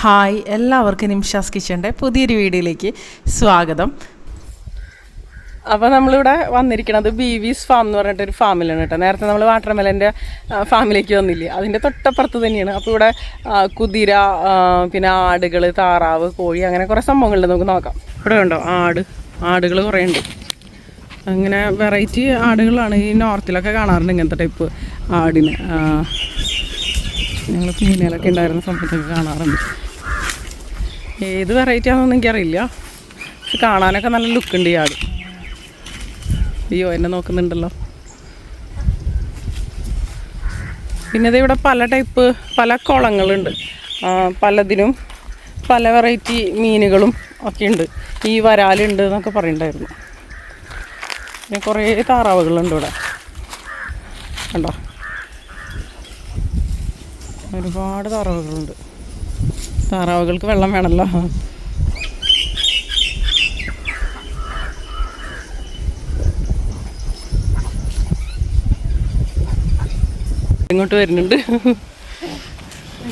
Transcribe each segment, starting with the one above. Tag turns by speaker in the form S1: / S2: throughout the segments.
S1: Hi എല്ലാവർക്കും നിമിഷാസ് കിച്ചന്റെ പുതിയൊരു വീഡിയോയിലേക്ക് സ്വാഗതം. അപ്പോൾ നമ്മളിവിടെ വന്നിരിക്കുന്നത് ബി വിസ് ഫാം എന്ന് പറഞ്ഞിട്ടൊരു ഫാമിലാണ് കേട്ടോ. നേരത്തെ നമ്മൾ വാട്ടർമെലന്റെ ഫാമിലേക്ക് വന്നില്ലേ? അതിന്റെ തൊട്ടപ്പുറത്ത് തന്നെയാണ്. അപ്പോൾ ഇവിടെ കുതിര പിന്നെ ആടുകൾ താറാവ് കോഴി അങ്ങനെ കുറേ സംഭവങ്ങളുണ്ട് നമുക്ക് നോക്കാം. ഇവിടെ ഉണ്ടോ ആട്. ആടുകൾ കുറേ ഉണ്ട്. അങ്ങനെ വെറൈറ്റി ആടുകളാണ് ഈ നോർത്തിലൊക്കെ കാണാറുണ്ട് ഇങ്ങനത്തെ ടൈപ്പ് ആടിന്. ഞങ്ങൾ പീനലൊക്കെ ഉണ്ടായിരുന്ന സമയത്തൊക്കെ കാണാറുണ്ട്. ഏത് വെറൈറ്റി ആണെന്ന് എനിക്കറിയില്ല. പക്ഷെ കാണാനൊക്കെ നല്ല ലുക്ക് ഉണ്ട് ഈ ആട്. അയ്യോ എന്നെ നോക്കുന്നുണ്ടല്ലോ. പിന്നെ ഇവിടെ പല ടൈപ്പ് പല കുളങ്ങളുണ്ട്. പലതിനും പല വെറൈറ്റി മീനുകളും ഒക്കെ ഉണ്ട്. ഈ വരാലുണ്ട് എന്നൊക്കെ പറയുന്നുണ്ടായിരുന്നു പിന്നെ കുറേ താറാവുകളുണ്ട് ഇവിടെ. കണ്ടോ? ഒരുപാട് താറാവുകളുണ്ട്. താറാവുകൾക്ക് വെള്ളം വേണമല്ലോ ഇങ്ങോട്ട് വരുന്നുണ്ട്.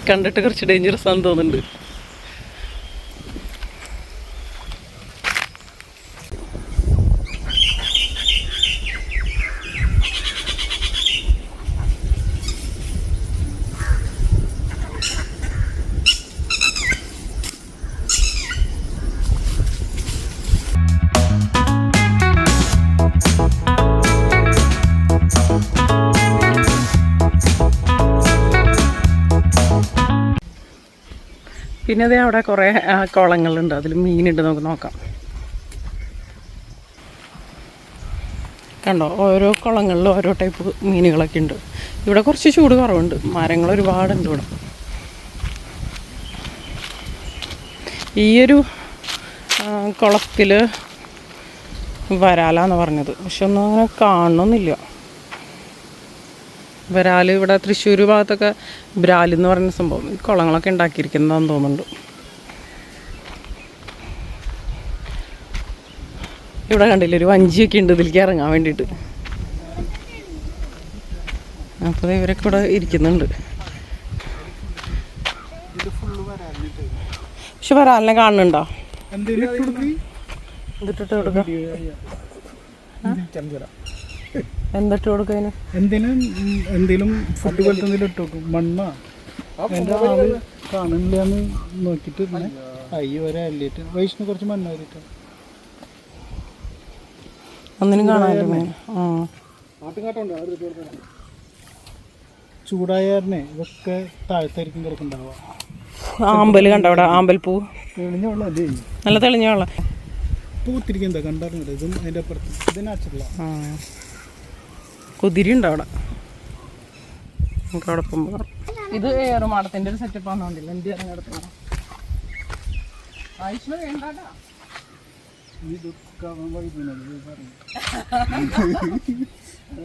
S1: കണ്ടിട്ട് കുറച്ച് ഡേഞ്ചറസ് ആണെന്ന് തോന്നുന്നുണ്ട്. പിന്നെ അതേ അവിടെ കുറേ കുളങ്ങളുണ്ട്. അതിൽ മീനുണ്ട്. നമുക്ക് നോക്കാം. കണ്ടോ? ഓരോ കുളങ്ങളിലും ഓരോ ടൈപ്പ് മീനുകളൊക്കെ ഉണ്ട്. ഇവിടെ കുറച്ച് ചൂട് കുറവുണ്ട്. മരങ്ങൾ ഒരുപാടുണ്ട് ഇവിടെ. ഈയൊരു കുളത്തിൽ വരാലാന്ന് പറഞ്ഞത്. പക്ഷെ ഒന്നും അങ്ങനെ കാണണമെന്നില്ല വരാൽ ഇവിടെ തൃശ്ശൂർ ഭാഗത്തൊക്കെ ബ്രാൽ എന്ന് പറയുന്ന സംഭവം ഈ കുളങ്ങളൊക്കെ ഉണ്ടാക്കിയിരിക്കുന്നതാന്ന് തോന്നുന്നുണ്ട്. ഇവിടെ കണ്ടില്ല ഒരു വഞ്ചിയൊക്കെ ഉണ്ട് ഇതിലേക്ക് ഇറങ്ങാൻ വേണ്ടിയിട്ട്. അപ്പോൾ ഇവരൊക്കെ ഇവിടെ ഇരിക്കുന്നുണ്ട്. പക്ഷെ വരാലിനെ കാണുന്നുണ്ടോ? എന്തിട്ടിട്ട് കൊടുക്ക. എന്തിട്ട് കൊടുക്കും
S2: എന്തിനും? എന്തെങ്കിലും ഫുഡ് പോലത്തെ എന്തെങ്കിലും ഇട്ട് കൊടുക്കും. മണ്ണ. എന്റെ ആൾ കാണില്ലാന്ന് നോക്കിട്ട് പിന്നെ അയ്യ വരെ അല്ലിട്ട് വയസ്സിന് കുറച്ച് മണ്ണ വരിട്ട്
S1: ഒന്നിനും കാണാനില്ല
S2: ചൂടായാരനെ ഇതൊക്കെ താഴത്തായിരിക്കും കിടക്കുന്നുണ്ടാവുക.
S1: ആമ്പൽ കണ്ട അവിടെ? ആമ്പൽപ്പൂ
S2: തെളിഞ്ഞ വെള്ളം അല്ലേ?
S1: നല്ല തെളിഞ്ഞ വെള്ളം.
S2: പൂത്തിരിക്കും എന്താ കണ്ടറിഞ്ഞില്ല ഇതും അതിന്റെ അപ്പുറത്ത്. ഇത്
S1: ആ കുതിരി ഉണ്ട് അവിടെ. നമുക്ക് അവിടെ പോകുമ്പോൾ ഇത് ഏറുമാടത്തിന്റെ ഒരു സെറ്റപ്പ് ആണെന്നില്ല എന്ത് ഇറങ്ങിടത്താണ് ആയുഷ്മ വേണ്ടാട്ടാ.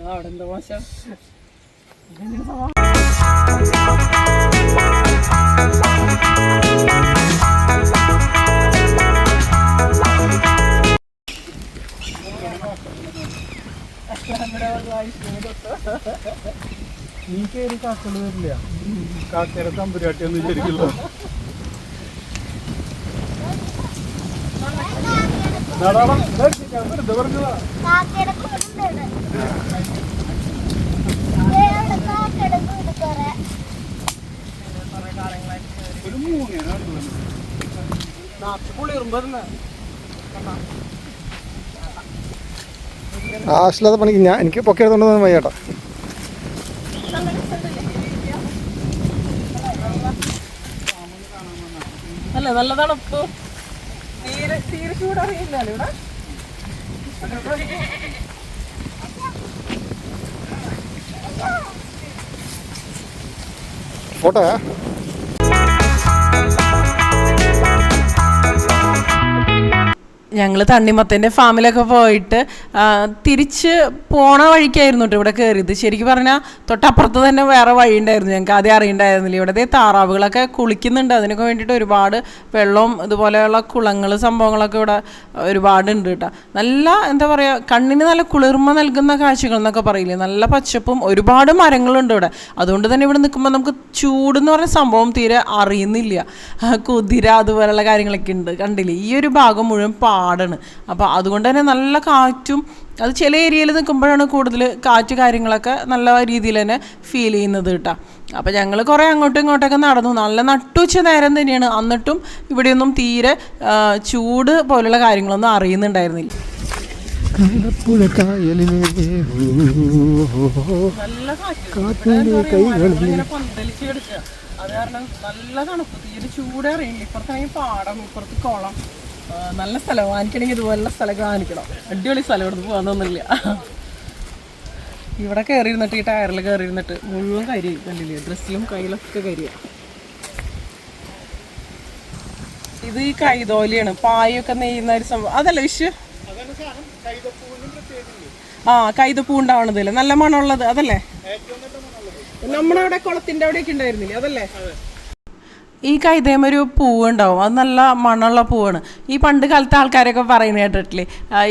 S1: അവിടെ എന്താ മോശം?
S2: നീ കയറി വരില്ല. കാക്കര തമ്പുരാട്ടി വിചാരിക്കില്ല ഒരു
S3: പണിക്ക് ഞാൻ എനിക്ക് പൊക്കെ എടുത്തോണ്ട് വയ്യാട്ടാ.
S1: അല്ല നല്ല തണുപ്പ് തീരെ തീരെ ചൂടറിയില്ലല്ലോ ഇവിടെ?
S3: ഫോട്ടോ
S1: ഞങ്ങൾ തണ്ണിമത്തന്റെ ഫാമിലൊക്കെ പോയിട്ട് തിരിച്ച് പോണ വഴിക്കായിരുന്നു കേട്ടോ ഇവിടെ കയറിയത് ശരിക്കും പറഞ്ഞാൽ തൊട്ടപ്പുറത്ത് തന്നെ വേറെ വഴി ഉണ്ടായിരുന്നു ഞങ്ങൾക്ക് ആദ്യം അറിയണ്ടായിരുന്നില്ല. ഇവിടെ താറാവുകളൊക്കെ കുളിക്കുന്നുണ്ട്. അതിനൊക്കെ വേണ്ടിയിട്ട് ഒരുപാട് വെള്ളവും ഇതുപോലെയുള്ള കുളങ്ങൾ സംഭവങ്ങളൊക്കെ ഇവിടെ ഒരുപാടുണ്ട് കേട്ടോ നല്ല എന്താ പറയുക കണ്ണിന് നല്ല കുളിർമ നൽകുന്ന കാഴ്ചകൾ എന്നൊക്കെ പറയില്ലേ? നല്ല പച്ചപ്പും ഒരുപാട് മരങ്ങളുണ്ട് ഇവിടെ. അതുകൊണ്ട് തന്നെ ഇവിടെ നിൽക്കുമ്പോൾ നമുക്ക് ചൂടെന്ന് പറഞ്ഞ സംഭവം തീരെ അറിയുന്നില്ല. കുതിര അതുപോലെയുള്ള കാര്യങ്ങളൊക്കെ ഉണ്ട്. കണ്ടില്ലേ? ഈ ഒരു ഭാഗം മുഴുവൻ പാടാണ്. അപ്പോൾ അതുകൊണ്ട് തന്നെ നല്ല കാറ്റും അത് ചില ഏരിയയിൽ നിൽക്കുമ്പോഴാണ് കൂടുതൽ കാറ്റ് കാര്യങ്ങളൊക്കെ നല്ല രീതിയിൽ തന്നെ ഫീൽ ചെയ്യുന്നത് കേട്ടോ. അപ്പോൾ ഞങ്ങൾ കുറേ അങ്ങോട്ടും ഇങ്ങോട്ടൊക്കെ നടന്നു. നല്ല നട്ടുച്ച നേരം തന്നെയാണ്. എന്നിട്ടും ഇവിടെയൊന്നും തീരെ ചൂട് പോലുള്ള കാര്യങ്ങളൊന്നും അറിയുന്നുണ്ടായിരുന്നില്ല. അത് കാരണം നല്ല തണുപ്പ്. തീരെ ചൂട് അറിയില്ല ഇപ്പുറത്താണെങ്കിൽ പാടം ഇപ്പുറത്ത് കുളം. നല്ല സ്ഥലം വാങ്ങിക്കണമെങ്കിൽ ഇതുപോലുള്ള സ്ഥലം കാണിക്കണം അടിപൊളി സ്ഥലം ഇവിടുന്ന് പോകാനൊന്നുമില്ല ഇവിടെ കയറി ഇരുന്നിട്ട് ഈ ടയറിൽ കയറി ഇരുന്നിട്ട് മുഴുവൻ കരി കണ്ടില്ലേ? ഡ്രസ്സിലും കയ്യിലൊക്കെ കരിയ ഇത് ഈ കൈതോലിയാണ്. പായൊക്കെ നെയ്യുന്ന ഒരു സംഭവം. അതല്ല വിഷു? ആ കൈതപ്പൂ ഉണ്ടാവണതല്ലേ നല്ല മണമുള്ളത്. അതല്ലേ? നമ്മുടെ അവിടെ കുളത്തിന്റെ അവിടെയൊക്കെ ഉണ്ടായിരുന്നില്ലേ? അതല്ലേ? ഈ കൈതേമ ഒരു പൂവുണ്ടാവും. അത് നല്ല മണമുള്ള പൂവാണ്. ഈ പണ്ട് കാലത്തെ ആൾക്കാരൊക്കെ പറയുന്നത് കേട്ടിട്ടില്ലേ?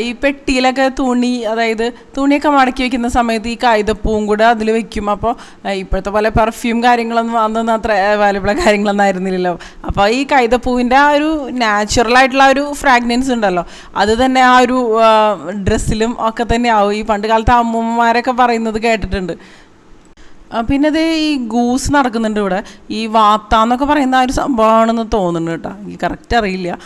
S1: ഈ പെട്ടിയിലൊക്കെ തുണി അതായത് തുണിയൊക്കെ മടക്കി വെക്കുന്ന സമയത്ത് ഈ കൈതപ്പൂവും കൂടെ അതിൽ വെക്കും. അപ്പോൾ ഇപ്പോഴത്തെ പോലെ പെർഫ്യൂം കാര്യങ്ങളൊന്നും അന്നൊന്നും അത്ര അവൈലബിളായ കാര്യങ്ങളൊന്നും ആയിരുന്നില്ലല്ലോ. അപ്പോൾ ഈ കൈതപ്പൂവിന്റെ ആ ഒരു നാച്ചുറൽ ആയിട്ടുള്ള ഒരു ഫ്രാഗ്രൻസ് ഉണ്ടല്ലോ. അത് തന്നെ ആ ഒരു ഡ്രസ്സിലും ഒക്കെ തന്നെ ആവും ഈ പണ്ട് കാലത്തെ അമ്മൂമ്മമാരൊക്കെ പറയുന്നത് കേട്ടിട്ടുണ്ട്. പിന്നെ ഇത് ഈ ഗൂസ് നടക്കുന്നുണ്ട് ഇവിടെ. ഈ വാത്ത എന്നൊക്കെ പറയുന്ന ആ ഒരു സംഭവമാണെന്ന് തോന്നുന്നു കേട്ടോ. എനിക്ക് കറക്റ്റ് അറിയില്ല.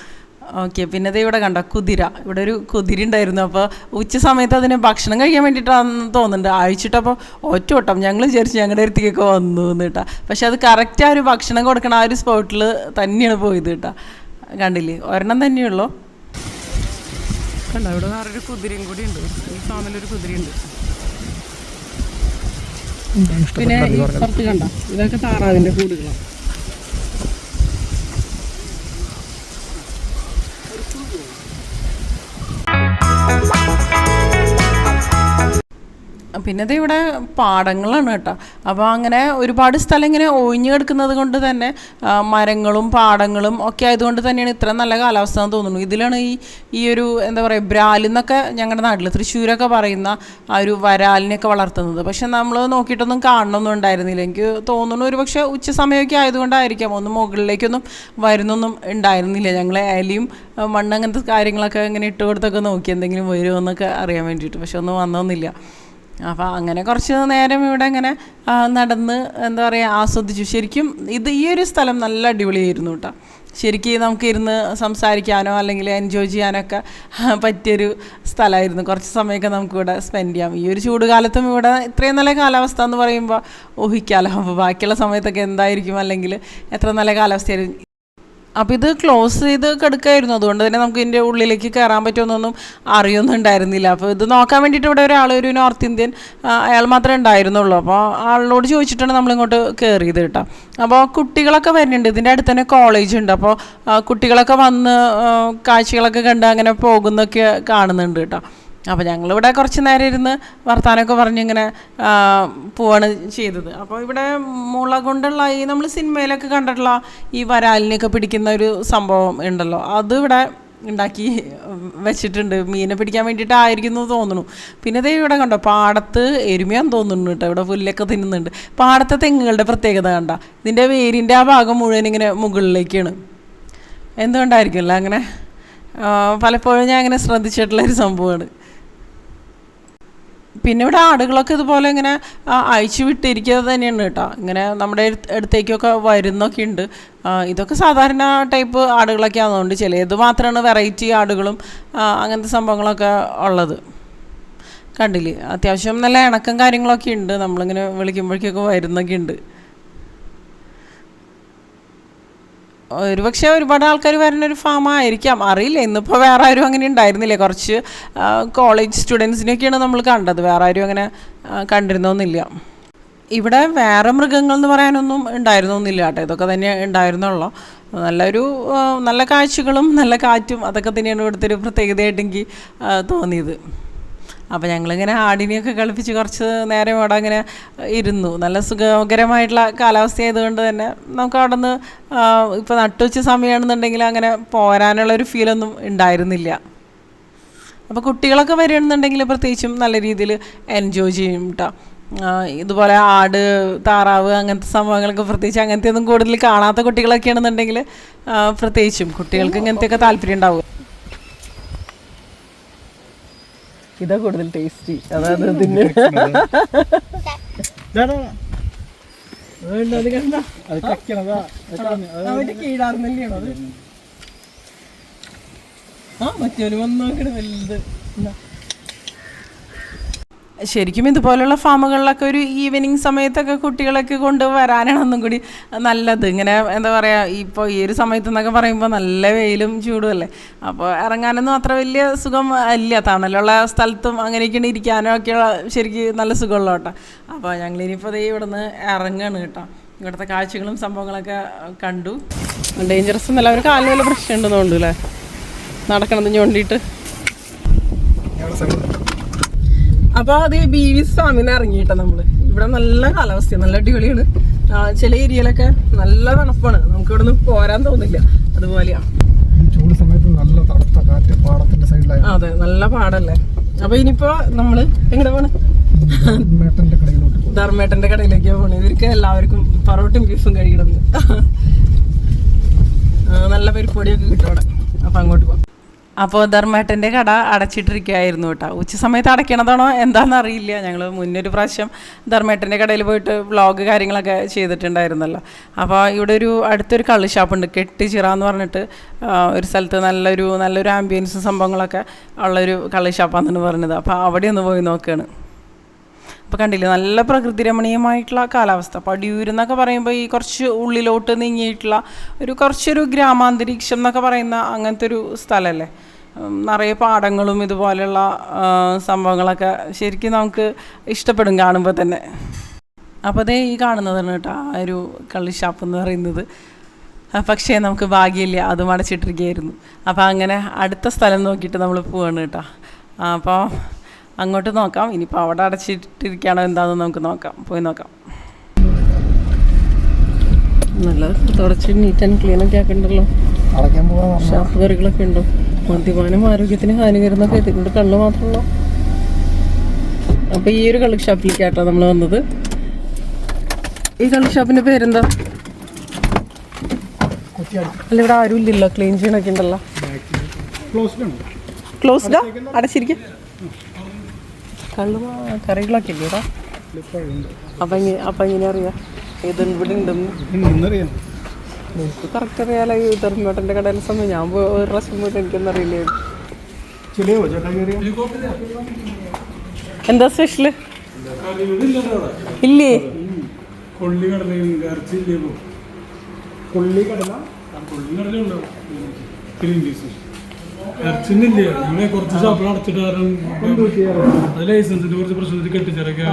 S1: ഓക്കെ പിന്നെ ഇത് ഇവിടെ കണ്ട കുതിര. ഇവിടെ ഒരു കുതിര ഉണ്ടായിരുന്നു. അപ്പോൾ ഉച്ച സമയത്ത് അതിന് ഭക്ഷണം കഴിക്കാൻ വേണ്ടിയിട്ടാണെന്ന് തോന്നുന്നുണ്ട്. അഴിച്ചിട്ടപ്പോൾ ഒറ്റ ഓട്ടം ഞങ്ങൾ വിചാരിച്ചു ഞങ്ങളുടെ അടുത്തേക്കൊക്കെ വന്നു കേട്ടോ. പക്ഷെ അത് കറക്റ്റ് ആ ഒരു ഭക്ഷണം കൊടുക്കണ ആ ഒരു സ്പോട്ടിൽ തന്നെയാണ് പോയത് കേട്ടാ. കണ്ടില്ലേ? ഒരെണ്ണം തന്നെയുള്ളൂ. കണ്ടോ ഇവിടെ വേറൊരു കുതിരയും കൂടി ഉണ്ട്. ഈ ഫാമിലൊരു കുതിരയുണ്ട്. പിന്നെ പുറത്ത് കണ്ട? ഇതൊക്കെ താറാവിന്റെ കൂടുകളാണ് പിന്നെ ഇവിടെ പാടങ്ങളാണ് കേട്ടോ. അപ്പോൾ അങ്ങനെ ഒരുപാട് സ്ഥലം ഇങ്ങനെ ഒഴിഞ്ഞു കിടക്കുന്നത് കൊണ്ട് തന്നെ മരങ്ങളും പാടങ്ങളും ഒക്കെ ആയതുകൊണ്ട് തന്നെയാണ് ഇത്ര നല്ല കാലാവസ്ഥ എന്ന് തോന്നുന്നു. ഇതിലാണ് ഈ ഈ ഒരു എന്താ പറയുക ബ്രാലെന്നൊക്കെ ഞങ്ങളുടെ നാട്ടിൽ തൃശ്ശൂരൊക്കെ പറയുന്ന ആ ഒരു വരാലിനെയൊക്കെ വളർത്തുന്നത്. പക്ഷെ നമ്മൾ നോക്കിയിട്ടൊന്നും കാണണമൊന്നും ഉണ്ടായിരുന്നില്ല. എനിക്ക് തോന്നുന്നു ഒരു പക്ഷേ ഉച്ച സമയമൊക്കെ ആയതുകൊണ്ടായിരിക്കാം. ഒന്നും മുകളിലേക്കൊന്നും വരുന്നൊന്നും ഉണ്ടായിരുന്നില്ല. ഞങ്ങൾ അലിയും മണ്ണ് അങ്ങനത്തെ കാര്യങ്ങളൊക്കെ ഇങ്ങനെ ഇട്ട് കൊടുത്തൊക്കെ നോക്കി എന്തെങ്കിലും വരുമോ എന്നൊക്കെ അറിയാൻ വേണ്ടിയിട്ട്. പക്ഷെ ഒന്നും വന്നൊന്നുമില്ല. അപ്പോൾ അങ്ങനെ കുറച്ച് നേരം ഇവിടെ ഇങ്ങനെ നടന്ന് എന്താ പറയുക ആസ്വദിച്ചു. ശരിക്കും ഇത് ഈ ഒരു സ്ഥലം നല്ല അടിപൊളിയായിരുന്നു കേട്ടോ. ശരിക്കും നമുക്ക് ഇരുന്ന് സംസാരിക്കാനോ അല്ലെങ്കിൽ എൻജോയ് ചെയ്യാനൊക്കെ പറ്റിയൊരു സ്ഥലമായിരുന്നു. കുറച്ച് സമയമൊക്കെ നമുക്കിവിടെ സ്പെൻഡ് ചെയ്യാം. ഈ ഒരു ചൂട് കാലത്തും ഇവിടെ ഇത്രയും നല്ല കാലാവസ്ഥ എന്ന് പറയുമ്പോൾ ഊഹിക്കാമല്ലോ അപ്പോൾ ബാക്കിയുള്ള സമയത്തൊക്കെ എന്തായിരിക്കും? അല്ലെങ്കിൽ എത്ര നല്ല കാലാവസ്ഥയായിരിക്കും? അപ്പോൾ ഇത് ക്ലോസ് ചെയ്ത് കിടക്കായിരുന്നു. അതുകൊണ്ട് തന്നെ നമുക്ക് ഇതിന്റെ ഉള്ളിലേക്ക് കയറാൻ പറ്റുമെന്നൊന്നും അറിയൊന്നും ഉണ്ടായിരുന്നില്ല അപ്പോൾ ഇത് നോക്കാൻ വേണ്ടിയിട്ട് ഇവിടെ ഒരാൾ ഒരു നോർത്ത് ഇന്ത്യൻ അയാൾ മാത്രമേ ഉണ്ടായിരുന്നുള്ളൂ. അപ്പോൾ ആളോട് ചോദിച്ചിട്ടാണ് നമ്മളിങ്ങോട്ട് കയറിയത് കേട്ടോ. അപ്പോൾ കുട്ടികളൊക്കെ വരുന്നുണ്ട്. ഇതിന്റെ അടുത്ത് തന്നെ കോളേജ് ഉണ്ട്. അപ്പോൾ കുട്ടികളൊക്കെ വന്ന് കാഴ്ചകളൊക്കെ കണ്ട് അങ്ങനെ പോകുന്നൊക്കെ കാണുന്നുണ്ട് കേട്ടോ. അപ്പോൾ ഞങ്ങളിവിടെ കുറച്ച് നേരം ഇരുന്ന് വർത്തമാനമൊക്കെ പറഞ്ഞിങ്ങനെ പോവാണ് ചെയ്തത്. അപ്പോൾ ഇവിടെ മുള കൊണ്ടുള്ള ഈ നമ്മൾ സിനിമയിലൊക്കെ കണ്ടിട്ടുള്ള ഈ വരാലിനെയൊക്കെ പിടിക്കുന്ന ഒരു സംഭവം ഉണ്ടല്ലോ. അത് ഉണ്ടാക്കി വെച്ചിട്ടുണ്ട്. മീനെ പിടിക്കാൻ വേണ്ടിയിട്ടായിരിക്കും എന്ന് തോന്നുന്നു. പിന്നെ ദേ ഇവിടെ കണ്ടോ പാടത്ത് എരുമയാന്ന് തോന്നുന്നു കേട്ടോ. ഇവിടെ പുല്ലൊക്കെ തിന്നുന്നുണ്ട്. പാടത്തെ തെങ്ങുകളുടെ പ്രത്യേകത കണ്ട? ഇതിന്റെ വേരിന്റെ ആ ഭാഗം മുഴുവൻ ഇങ്ങനെ മുകളിലേക്കാണ്. എന്തുകൊണ്ടായിരിക്കുമല്ലോ അങ്ങനെ? പലപ്പോഴും ഞാൻ അങ്ങനെ ശ്രദ്ധിച്ചിട്ടുള്ള ഒരു സംഭവമാണ്. പിന്നെ ഇവിടെ ആടുകളൊക്കെ ഇതുപോലെ ഇങ്ങനെ അയച്ചു വിട്ടിരിക്കുന്നത് തന്നെയാണ് കേട്ടോ. ഇങ്ങനെ നമ്മുടെ അടുത്ത് അടുത്തേക്കൊക്കെ വരുന്നൊക്കെ ഉണ്ട്. ഇതൊക്കെ സാധാരണ ടൈപ്പ് ആടുകളൊക്കെ ആണെന്നുണ്ട് ചിലത് മാത്രമാണ് വെറൈറ്റി ആടുകളും അങ്ങനത്തെ സംഭവങ്ങളൊക്കെ ഉള്ളത്. കണ്ടില്ലേ? അത്യാവശ്യം നല്ല ഇണക്കം കാര്യങ്ങളൊക്കെ ഉണ്ട്. നമ്മളിങ്ങനെ വിളിക്കുമ്പോഴേക്കൊക്കെ വരുന്നൊക്കെ ഉണ്ട്. ഒരുപക്ഷെ ഒരുപാട് ആൾക്കാർ വരുന്ന ഒരു ഫാം ആയിരിക്കാം. അറിയില്ല ഇന്നിപ്പോൾ വേറെ ആരും അങ്ങനെ ഉണ്ടായിരുന്നില്ല? കുറച്ച് കോളേജ് സ്റ്റുഡൻസിനെയൊക്കെയാണ് നമ്മൾ കണ്ടത്. വേറെ ആരും അങ്ങനെ കണ്ടിരുന്നൊന്നുമില്ല. ഇവിടെ വേറെ മൃഗങ്ങൾ എന്ന് പറയാനൊന്നും ഉണ്ടായിരുന്നൊന്നുമില്ല കേട്ടോ. ഇതൊക്കെ തന്നെ ഉണ്ടായിരുന്നുള്ളൂ. നല്ലൊരു നല്ല കാഴ്ചകളും നല്ല കാറ്റും അതൊക്കെ തന്നെയാണ് ഇവിടുത്തെ ഒരു പ്രത്യേകതയായിട്ടെങ്കിൽ തോന്നിയത്. അപ്പോൾ ഞങ്ങളിങ്ങനെ ആടിനെയൊക്കെ കളിപ്പിച്ച് കുറച്ച് നേരം അവിടെ അങ്ങനെ ഇരുന്നു. നല്ല സുഖകരമായിട്ടുള്ള കാലാവസ്ഥ ആയതുകൊണ്ട് തന്നെ നമുക്ക് അവിടെ നിന്ന് ഇപ്പോൾ നട്ടുവച്ച സമയമാണെന്നുണ്ടെങ്കിൽ അങ്ങനെ പോരാനുള്ള ഒരു ഫീലൊന്നും ഉണ്ടായിരുന്നില്ല. അപ്പോൾ കുട്ടികളൊക്കെ വരികയാണെന്നുണ്ടെങ്കിൽ പ്രത്യേകിച്ചും നല്ല രീതിയിൽ എൻജോയ് ചെയ്യും കേട്ടോ ഇതുപോലെ ആട് താറാവ് അങ്ങനത്തെ സംഭവങ്ങളൊക്കെ പ്രത്യേകിച്ച് അങ്ങനത്തെ ഒന്നും കൂടുതൽ കാണാത്ത കുട്ടികളൊക്കെ ആണെന്നുണ്ടെങ്കിൽ പ്രത്യേകിച്ചും കുട്ടികൾക്ക് ഇങ്ങനത്തെയൊക്കെ താല്പര്യം ഉണ്ടാവുക. ഇതാ കൂടുതൽ ടേസ്റ്റി അതായത് ഇതിന് ആ മറ്റൊരു വന്നോക്കണ വലുത്. എന്നാ. ശരിക്കും ഇതുപോലുള്ള ഫാമുകളിലൊക്കെ ഒരു ഈവനിങ് സമയത്തൊക്കെ കുട്ടികളൊക്കെ കൊണ്ട് വരാനാണ് ഒന്നും കൂടി നല്ലത്. ഇങ്ങനെ എന്താ പറയുക ഇപ്പോൾ ഈ ഒരു സമയത്ത് എന്നൊക്കെ പറയുമ്പോൾ നല്ല വെയിലും ചൂടും അല്ലേ? അപ്പോൾ ഇറങ്ങാനൊന്നും അത്ര വലിയ സുഖം ഇല്ല. തണലുള്ള സ്ഥലത്തും അങ്ങനെയൊക്കെയാണ് ഇരിക്കാനും ഒക്കെയുള്ള ശരിക്കും നല്ല സുഖമുള്ള കേട്ടോ. അപ്പോൾ ഞങ്ങളിനിപ്പോൾ ദേ ഇവിടെ നിന്ന് ഇറങ്ങാണ് കേട്ടോ. ഇവിടുത്തെ കാഴ്ചകളും സംഭവങ്ങളൊക്കെ കണ്ടു. ഡേഞ്ചറസ് എന്നല്ല അവർ കാലിന് പ്രശ്നം ഉണ്ടെന്ന് തോന്നുന്നു അല്ലേ? ഞോണ്ടിയിട്ട് അപ്പോൾ അത് ബി വി സ്വാമിന്ന് ഇറങ്ങിയിട്ടാ നമ്മൾ. ഇവിടെ നല്ല കാലാവസ്ഥയാണ് നല്ല അടിപൊളിയാണ്. ചില ഏരിയയിലൊക്കെ നല്ല തണുപ്പാണ്. നമുക്ക് ഇവിടെ നിന്ന് പോരാൻ തോന്നില്ല. അതുപോലെയാ.
S3: ചൂട് സമയത്ത് നല്ല തണുത്ത കാറ്റ് പാടത്തിന്റെ സൈഡിലായി.
S1: അതെ നല്ല പാടല്ലേ. അപ്പൊ ഇനിയിപ്പോ നമ്മൾ എങ്ങനെ പോണ്? ധർമ്മേട്ടന്റെ കടയിലേക്ക് പോണേ. ഇവർക്ക് എല്ലാവർക്കും പറോട്ടും ബീഫും കഴിക്കണം നല്ല പരിപ്പൊടിയൊക്കെ കിട്ടും അവിടെ. അപ്പൊ അങ്ങോട്ട് പോവാം. അപ്പോൾ ധർമ്മേട്ടന്റെ കട അടച്ചിട്ടിരിക്കുകയായിരുന്നു കേട്ടോ. ഉച്ച സമയത്ത് അടയ്ക്കണതാണോ എന്താണെന്ന് അറിയില്ല. ഞങ്ങൾ മുന്നൊരു പ്രാവശ്യം ധർമ്മേട്ടന്റെ കടയിൽ പോയിട്ട് വ്ളോഗ് കാര്യങ്ങളൊക്കെ ചെയ്തിട്ടുണ്ടായിരുന്നല്ലോ. അപ്പോൾ ഇവിടെ ഒരു അടുത്തൊരു കള്ള് ഷാപ്പുണ്ട് കെട്ടിച്ചിറ എന്ന് പറഞ്ഞിട്ട് ഒരു സ്ഥലത്ത് നല്ലൊരു നല്ലൊരു ആംബിയൻസും സംഭവങ്ങളൊക്കെ ഉള്ളൊരു കള്ള് ഷാപ്പാണെന്നാണ് പറഞ്ഞത്. അപ്പോൾ അവിടെ ഒന്ന് പോയി നോക്കുകയാണ് അപ്പോൾ കണ്ടില്ലേ നല്ല പ്രകൃതി രമണീയമായിട്ടുള്ള കാലാവസ്ഥ. പടിയൂരെന്നൊക്കെ പറയുമ്പോൾ ഈ കുറച്ച് ഉള്ളിലോട്ട് നീങ്ങിയിട്ടുള്ള ഒരു കുറച്ചൊരു ഗ്രാമാന്തരീക്ഷം എന്നൊക്കെ പറയുന്ന അങ്ങനത്തെ ഒരു സ്ഥലമല്ലേ നിറയെ പാടങ്ങളും ഇതുപോലെയുള്ള സംഭവങ്ങളൊക്കെ ശരിക്കും നമുക്ക് ഇഷ്ടപ്പെടും കാണുമ്പോൾ തന്നെ. അപ്പോൾ അതേ ഈ കാണുന്നതാണ് കേട്ടോ ആ ഒരു കള്ളിഷാപ്പ് എന്ന് പറയുന്നത്. പക്ഷേ നമുക്ക് ഭാഗ്യമില്ല അത് അടച്ചിട്ടിരിക്കുകയായിരുന്നു. അപ്പോൾ അങ്ങനെ അടുത്ത സ്ഥലം നോക്കിയിട്ട് നമ്മൾ പോവാണ് കേട്ടോ. അപ്പോൾ അങ്ങോട്ട് നോക്കാം. ഇനിയിപ്പോൾ അവിടെ അടച്ചിട്ടിരിക്കുകയാണോ എന്താണെന്ന് നമുക്ക് നോക്കാം. പോയി നോക്കാം. നല്ല തുടച്ച് നീറ്റ് ആൻഡ് ക്ലീൻ ഒക്കെ ആക്കണ്ടല്ലോ. ഷാപ്പ് കറികളൊക്കെ ഉണ്ടോ? മദ്യപാനം ആരോഗ്യത്തിന് ഹാനികരെന്നൊക്കെ ഇതിന്റെ കള്ളു മാത്രമല്ലോ അപ്പോൾ ഈ ഒരു കള്ള് ഷാപ്പിലേക്കാട്ടോ നമ്മൾ വന്നത്. ഈ കള്ള് ഷാപ്പിന്റെ പേരെന്താ? അല്ല ഇവിടെ ആരും ഇല്ലല്ലോ ക്ലീൻ ചെയ്യണൊക്കെ ഉണ്ടല്ലോ.
S2: ക്ലോസ്ഡ് ആണ്.
S1: ക്ലോസ്ഡാ അടച്ചിരിക്കും കള്ള് മാ- കറികളൊക്കെ ഇല്ലേടാ അപ്പം അപ്പം എങ്ങനെ അറിയാം? ഇത് ഇവിടെ ഉണ്ടെന്ന്. എനിക്ക് കറക്റ്റ് അറിയാലോ ഈ ധർമ്മേട്ടന്റെ കടയിലെ സമയം. ഞാൻ ഒരു പ്രാവശ്യം പോയിട്ട് എനിക്കൊന്നും അറിയില്ലേ? എന്താ സ്പെഷ്യൽ ഇല്ലേ?
S2: കൊള്ളി കടലയും ഇറച്ചില്ലേ കൊള്ളി കടല കൊള്ളി കടല ഉണ്ടാവും ഗ്രീൻ പീസ് ഇറച്ചിന്നില്ലേ ഞങ്ങളെ കുറച്ച് ഷോപ്പിൽ അടച്ചിട്ട് കാരണം അത് ലൈസൻസിന്റെ കുറച്ച് പ്രശ്നത്തിൽ കെട്ടിച്ചിറക്കുക